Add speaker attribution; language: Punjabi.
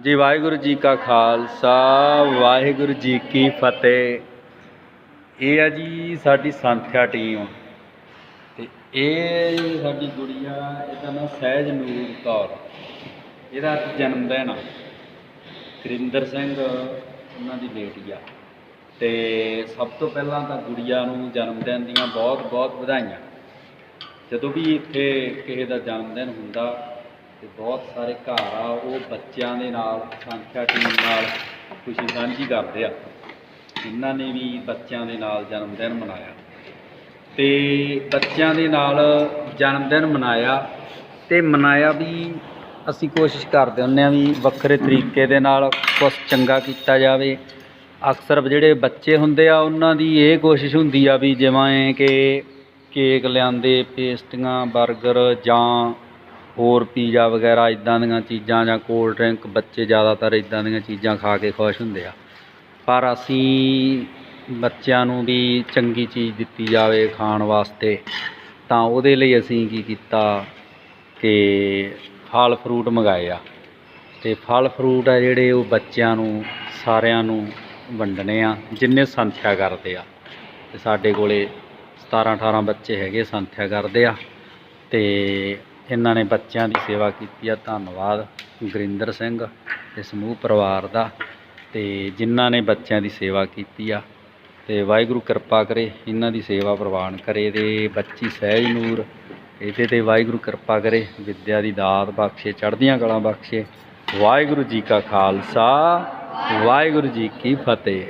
Speaker 1: ਜੀ ਵਾਹਿਗੁਰੂ ਜੀ ਕਾ ਖਾਲਸਾ, ਵਾਹਿਗੁਰੂ ਜੀ ਕੀ ਫਤਿਹ। ਇਹ ਆ ਜੀ ਸਾਡੀ ਸੰਥਿਆ ਟੀਮ। ਤੇ ਇਹ ਸਾਡੀ ਗੁੜੀਆ, ਇਹਦਾ ਨਾਮ ਸਹਿਜ ਨੂਰ ਕੌਰ। ਇਹਦਾ ਅੱਜ ਜਨਮ ਦਿਨ ਆ। ਕਰਿੰਦਰ ਸਿੰਘ, ਉਹਨਾਂ ਦੀ ਬੇਟੀ ਆ। ਤੇ ਸਭ ਤੋਂ ਪਹਿਲਾਂ ਤਾਂ ਗੁੜੀਆ ਨੂੰ ਜਨਮ ਦਿਨ ਦੀਆਂ ਬਹੁਤ ਬਹੁਤ ਵਧਾਈਆਂ। ਜਦੋਂ ਵੀ ਇੱਥੇ ਕਿਸੇ ਦਾ ਜਨਮ ਦਿਨ ਹੁੰਦਾ ਤੇ ਬਹੁਤ ਸਾਰੇ ਘਰ ਆ, ਉਹ ਬੱਚਿਆਂ ਦੇ ਨਾਲ, ਸੰਖਿਆ ਟੀਮ ਨਾਲ ਖੁਸ਼ੀ ਸਾਂਝੀ ਕਰਦੇ ਆ। ਇਹਨਾਂ ਨੇ ਵੀ ਬੱਚਿਆਂ ਦੇ ਨਾਲ ਜਨਮ ਦਿਨ ਮਨਾਇਆ। ਤੇ ਬੱਚਿਆਂ ਦੇ ਨਾਲ ਜਨਮ ਦਿਨ ਮਨਾਇਆ ਤੇ ਮਨਾਇਆ ਵੀ ਅਸੀਂ ਕੋਸ਼ਿਸ਼ ਕਰਦੇ ਹੁੰਦੇ ਆ ਵੀ ਵੱਖਰੇ ਤਰੀਕੇ ਦੇ ਨਾਲ ਕੁਝ ਚੰਗਾ ਕੀਤਾ ਜਾਵੇ। ਅਕਸਰ ਜਿਹੜੇ ਬੱਚੇ ਹੁੰਦੇ ਆ, ਉਹਨਾਂ ਦੀ ਇਹ ਕੋਸ਼ਿਸ਼ ਹੁੰਦੀ ਆ ਵੀ ਜਿਵੇਂ ਕਿ ਕੇਕ ਲਿਆਂਦੇ, ਪੇਸਟੀਆਂ 버ਗਰ ਜਾਂ ਹੋਰ ਪੀਜ਼ਾ ਵਗੈਰਾ ਇੱਦਾਂ ਦੀਆਂ ਚੀਜ਼ਾਂ ਜਾਂ ਕੋਲਡ ਡਰਿੰਕ ਬੱਚੇ ਜ਼ਿਆਦਾਤਰ ਇੱਦਾਂ ਦੀਆਂ ਚੀਜ਼ਾਂ ਖਾ ਕੇ ਖੁਸ਼ ਹੁੰਦੇ ਆ। ਪਰ ਅਸੀਂ ਬੱਚਿਆਂ ਨੂੰ ਵੀ ਚੰਗੀ ਚੀਜ਼ ਦਿੱਤੀ ਜਾਵੇ ਖਾਣ ਵਾਸਤੇ, ਤਾਂ ਉਹਦੇ ਲਈ ਅਸੀਂ ਕੀ ਕੀਤਾ ਕਿ ਫਲ ਫਰੂਟ ਮੰਗਾਏ ਆ। ਤੇ ਫਲ ਫਰੂਟ ਆ ਜਿਹੜੇ ਉਹ ਬੱਚਿਆਂ ਨੂੰ, ਸਾਰਿਆਂ ਨੂੰ ਵੰਡਣੇ ਆ, ਜਿੰਨੇ ਸੰਥਿਆ ਕਰਦੇ ਆ। ਤੇ ਸਾਡੇ ਕੋਲੇ 17 18 ਬੱਚੇ ਹੈਗੇ ਸੰਥਿਆ ਕਰਦੇ ਆ। ਤੇ ਇਹਨਾਂ ਨੇ ਬੱਚਿਆਂ ਦੀ ਸੇਵਾ ਕੀਤੀ ਆ। ਧੰਨਵਾਦ ਗੁਰਿੰਦਰ ਸਿੰਘ ਤੇ ਸਮੂਹ ਪਰਿਵਾਰ ਦਾ ਤੇ ਜਿਨ੍ਹਾਂ ਨੇ ਬੱਚਿਆਂ ਦੀ ਸੇਵਾ ਕੀਤੀ ਆ। ਤੇ ਵਾਹਿਗੁਰੂ ਕਿਰਪਾ ਕਰੇ ਇਹਨਾਂ ਦੀ ਸੇਵਾ ਪ੍ਰਵਾਨ ਕਰੇ ਤੇ ਬੱਚੀ ਸਹਿਜ ਨੂਰ ਇਹਦੇ ਤੇ ਵਾਹਿਗੁਰੂ ਕਿਰਪਾ ਕਰੇ। ਵਿਦਿਆ ਦੀ ਦਾਤ ਬਖਸ਼ੇ, ਚੜ੍ਹਦੀਆਂ ਕਲਾਂ ਬਖਸ਼ੇ। ਵਾਹਿਗੁਰੂ ਜੀ ਕਾ ਖਾਲਸਾ, ਵਾਹਿਗੁਰੂ ਜੀ ਕੀ ਫਤਿਹ।